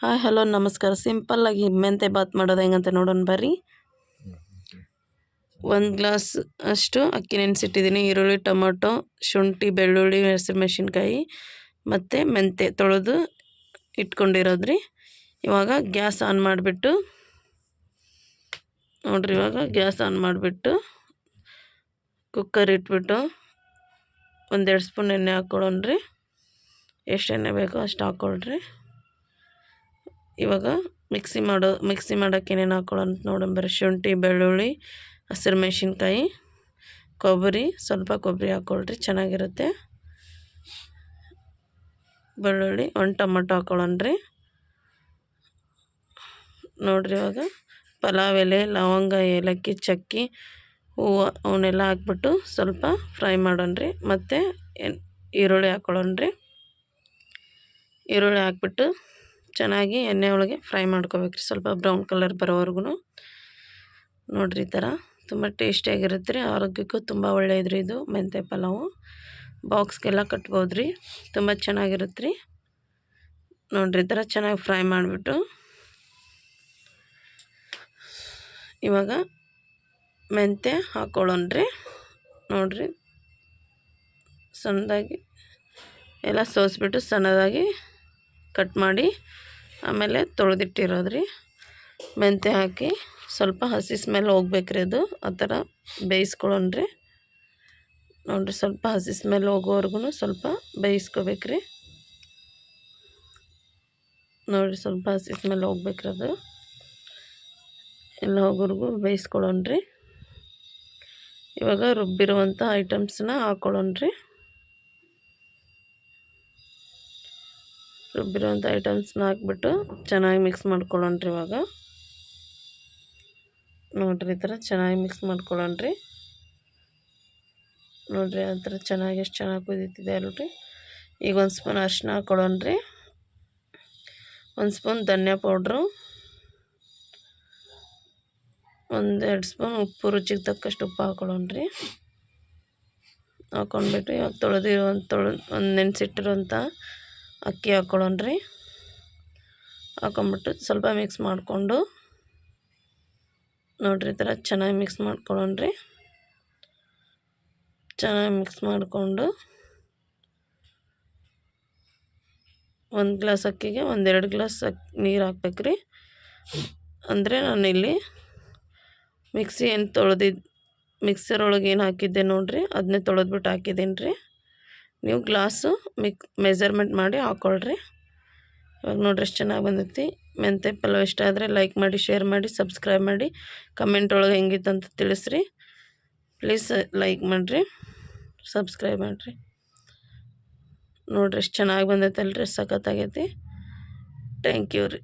Hi, hello, ನಮಸ್ಕಾರ. ಸಿಂಪಲ್ಲಾಗಿ ಮೆಂತೆ ಬಾತ್ ಮಾಡೋದು ಹೆಂಗಂತ ನೋಡೋಣ ಬರ್ರಿ. ಒಂದು ಗ್ಲಾಸ್ ಅಷ್ಟು ಅಕ್ಕಿ ನೆನೆಸಿಟ್ಟಿದ್ದೀನಿ. ಈರುಳ್ಳಿ, ಟೊಮೊಟೊ, ಶುಂಠಿ, ಬೆಳ್ಳುಳ್ಳಿ, ಹಸಿಮೆಣ್ಸಿನ್ಕಾಯಿ ಮತ್ತು ಮೆಂತೆ ತೊಳೆದು ಇಟ್ಕೊಂಡಿರೋದ್ರಿ. ಇವಾಗ ಗ್ಯಾಸ್ ಆನ್ ಮಾಡಿಬಿಟ್ಟು, ನೋಡ್ರಿ ಇವಾಗ ಗ್ಯಾಸ್ ಆನ್ ಮಾಡಿಬಿಟ್ಟು ಕುಕ್ಕರ್ ಇಟ್ಬಿಟ್ಟು ಒಂದೆರಡು ಸ್ಪೂನ್ ಎಣ್ಣೆ ಹಾಕ್ಕೊಳ್ಳೋಣ್ರಿ. ಎಷ್ಟು ಎಣ್ಣೆ ಬೇಕೋ ಅಷ್ಟು ಹಾಕ್ಕೊಳ್ರಿ. ಇವಾಗ ಮಿಕ್ಸಿ ಮಾಡೋ, ಮಿಕ್ಸಿ ಮಾಡೋಕ್ಕೆ ಏನೇನು ಹಾಕ್ಕೊಳ್ಳೋಣ ನೋಡೋಣ ಬರೀ ಶುಂಠಿ, ಬೆಳ್ಳುಳ್ಳಿ, ಹಸಿರು ಮೆಣಸಿನ್ಕಾಯಿ, ಕೊಬ್ಬರಿ, ಸ್ವಲ್ಪ ಕೊಬ್ಬರಿ ಹಾಕ್ಕೊಳ್ರಿ ಚೆನ್ನಾಗಿರುತ್ತೆ. ಬೆಳ್ಳುಳ್ಳಿ, ಒಂದು ಟೊಮೊಟೊ ಹಾಕ್ಕೊಳ್ಳೋಣ್ರಿ ನೋಡಿರಿ ಇವಾಗ ಪಲಾವ್ ಎಲೆ, ಲವಂಗ, ಏಲಕ್ಕಿ, ಚಕ್ಕಿ, ಹೂವು, ಅವನ್ನೆಲ್ಲ ಹಾಕ್ಬಿಟ್ಟು ಸ್ವಲ್ಪ ಫ್ರೈ ಮಾಡೋಣ್ರಿ. ಮತ್ತು ಈರುಳ್ಳಿ ಹಾಕ್ಕೊಳ್ಳೋಣ್ರಿ ಈರುಳ್ಳಿ ಹಾಕ್ಬಿಟ್ಟು ಚೆನ್ನಾಗಿ ಎಣ್ಣೆ ಒಳಗೆ ಫ್ರೈ ಮಾಡ್ಕೋಬೇಕ್ರಿ. ಸ್ವಲ್ಪ ಬ್ರೌನ್ ಕಲರ್ ಬರೋವರೆಗೂ ನೋಡಿರಿ ಈ ಥರ. ತುಂಬ ಟೇಸ್ಟಿಯಾಗಿರುತ್ತೆ ರೀ. ಆರೋಗ್ಯಕ್ಕೂ ತುಂಬ ಒಳ್ಳೆಯದು ರೀ ಇದು ಮೆಂತೆ ಪಲಾವು. ಬಾಕ್ಸ್ಗೆಲ್ಲ ಕಟ್ಬೋದು ರೀ. ತುಂಬ ಚೆನ್ನಾಗಿರುತ್ತೆ ರೀ. ನೋಡಿರಿ ಈ ಥರ ಚೆನ್ನಾಗಿ ಫ್ರೈ ಮಾಡಿಬಿಟ್ಟು. ಇವಾಗ ಮೆಂತ್ಯ ಹಾಕ್ಕೊಳ್ಳೋಣ್ರಿ ನೋಡಿರಿ. ಸಣ್ಣದಾಗಿ ಎಲ್ಲ ಸೋಸಿಬಿಟ್ಟು ಸಣ್ಣದಾಗಿ ಕಟ್ ಮಾಡಿ ಆಮೇಲೆ ತೊಳೆದಿಟ್ಟಿರೋದು ರೀ ಮೆಂತ್ಯ ಹಾಕಿ ಸ್ವಲ್ಪ ಹಸಿ ಸ್ಮೆಲ್ ಹೋಗ್ಬೇಕ್ರಿ ಅದು. ಆ ಥರ ಬೇಯಿಸ್ಕೊಳ್ಳೋಣ್ರಿ. ನೋಡಿರಿ ಸ್ವಲ್ಪ ಹಸಿ ಸ್ಮೆಲ್ ಹೋಗೋವರೆಗೂ ಸ್ವಲ್ಪ ಬೇಯಿಸ್ಕೋಬೇಕ್ರಿ. ನೋಡಿರಿ ಸ್ವಲ್ಪ ಹಸಿ ಸ್ಮೆಲ್ ಹೋಗ್ಬೇಕ್ರಿ ಅದು. ಎಲ್ಲ ಹೋಗೋರ್ಗು ಬೇಯಿಸ್ಕೊಳ್ಳೋಣ್ರಿ. ಇವಾಗ ರುಬ್ಬಿರುವಂಥ ಐಟಮ್ಸನ್ನ ಹಾಕ್ಕೊಳ್ಳೋಣ್ರಿ ರುಬ್ಬಿರೋಂಥ ಐಟಮ್ಸ್ನ ಹಾಕ್ಬಿಟ್ಟು ಚೆನ್ನಾಗಿ ಮಿಕ್ಸ್ ಮಾಡ್ಕೊಳ್ಳೋಣ್ರಿ ಇವಾಗ. ನೋಡಿರಿ ಈ ಥರ ಚೆನ್ನಾಗಿ ಮಿಕ್ಸ್ ಮಾಡ್ಕೊಳ್ಳೋಣ್ರಿ. ನೋಡಿರಿ ಆ ಥರ ಚೆನ್ನಾಗಿ ಎಷ್ಟು ಚೆನ್ನಾಗಿ ಕುದೀತಿದೆ ಅಲ್ರಿ. ಈಗ ಒಂದು ಸ್ಪೂನ್ ಅರಿಶಿನ ಹಾಕ್ಕೊಳ್ಳೋಣ್ರಿ. ಒಂದು ಸ್ಪೂನ್ ಧನಿಯಾ ಪೌಡ್ರು. ಒಂದೆರಡು ಸ್ಪೂನ್ ಉಪ್ಪು, ರುಚಿಗೆ ತಕ್ಕಷ್ಟು ಉಪ್ಪು ಹಾಕ್ಕೊಳ್ಳೋಣ್ರಿ. ಹಾಕ್ಕೊಂಡ್ಬಿಟ್ಟು ಇವಾಗ ತೊಳೆದಿರೋ ತೊಳೆ ಒಂದು ನೆನೆಸಿಟ್ಟಿರೋಂಥ ಅಕ್ಕಿ ಹಾಕ್ಕೊಳ್ಳೋಣ್ರಿ ಹಾಕೊಂಬಿಟ್ಟು ಸ್ವಲ್ಪ ಮಿಕ್ಸ್ ಮಾಡಿಕೊಂಡು ನೋಡಿರಿ ಈ ಥರ ಚೆನ್ನಾಗಿ ಮಿಕ್ಸ್ ಮಾಡ್ಕೊಳ್ಳೋಣ್ರಿ ಚೆನ್ನಾಗಿ ಮಿಕ್ಸ್ ಮಾಡಿಕೊಂಡು ಒಂದು ಗ್ಲಾಸ್ ಅಕ್ಕಿಗೆ ಒಂದೆರಡು ಗ್ಲಾಸ್ ನೀರು ಹಾಕ್ಬೇಕ್ರಿ ಅಂದರೆ ನಾನಿಲ್ಲಿ ಮಿಕ್ಸಿ ಏನು ತೊಳೆದಿದ್ದು ಮಿಕ್ಸರ್ ಒಳಗೆ ಏನು ಹಾಕಿದ್ದೆ ನೋಡಿರಿ ಅದನ್ನೇ ತೊಳೆದ್ಬಿಟ್ಟು ಹಾಕಿದ್ದೀನಿ ರೀ ನೀವು ಗ್ಲಾಸು ಮಿಕ್ ಮೆಜರ್ಮೆಂಟ್ ಮಾಡಿ ಹಾಕ್ಕೊಳ್ರಿ ಇವಾಗ ನೋಡ್ರಿ ಎಷ್ಟು ಚೆನ್ನಾಗಿ ಬಂದೈತಿ. ಮೆಂತೆ ಪಲಾವ್ ಇಷ್ಟ ಆದರೆ ಲೈಕ್ ಮಾಡಿ ಶೇರ್ ಮಾಡಿ ಸಬ್ಸ್ಕ್ರೈಬ್ ಮಾಡಿ ಕಮೆಂಟ್ ಒಳಗೆ ಹೆಂಗಿತ್ತು ಅಂತ ತಿಳಿಸ್ರಿ. ಪ್ಲೀಸ್ ಲೈಕ್ ಮಾಡಿರಿ ಸಬ್ಸ್ಕ್ರೈಬ್ ಮಾಡಿರಿ. ನೋಡ್ರಿ ಎಷ್ಟು ಚೆನ್ನಾಗಿ ಬಂದೈತಲ್ರಿ ಸಖತ್ತಾಗೈತಿ ಥ್ಯಾಂಕ್ ಯು ರೀ.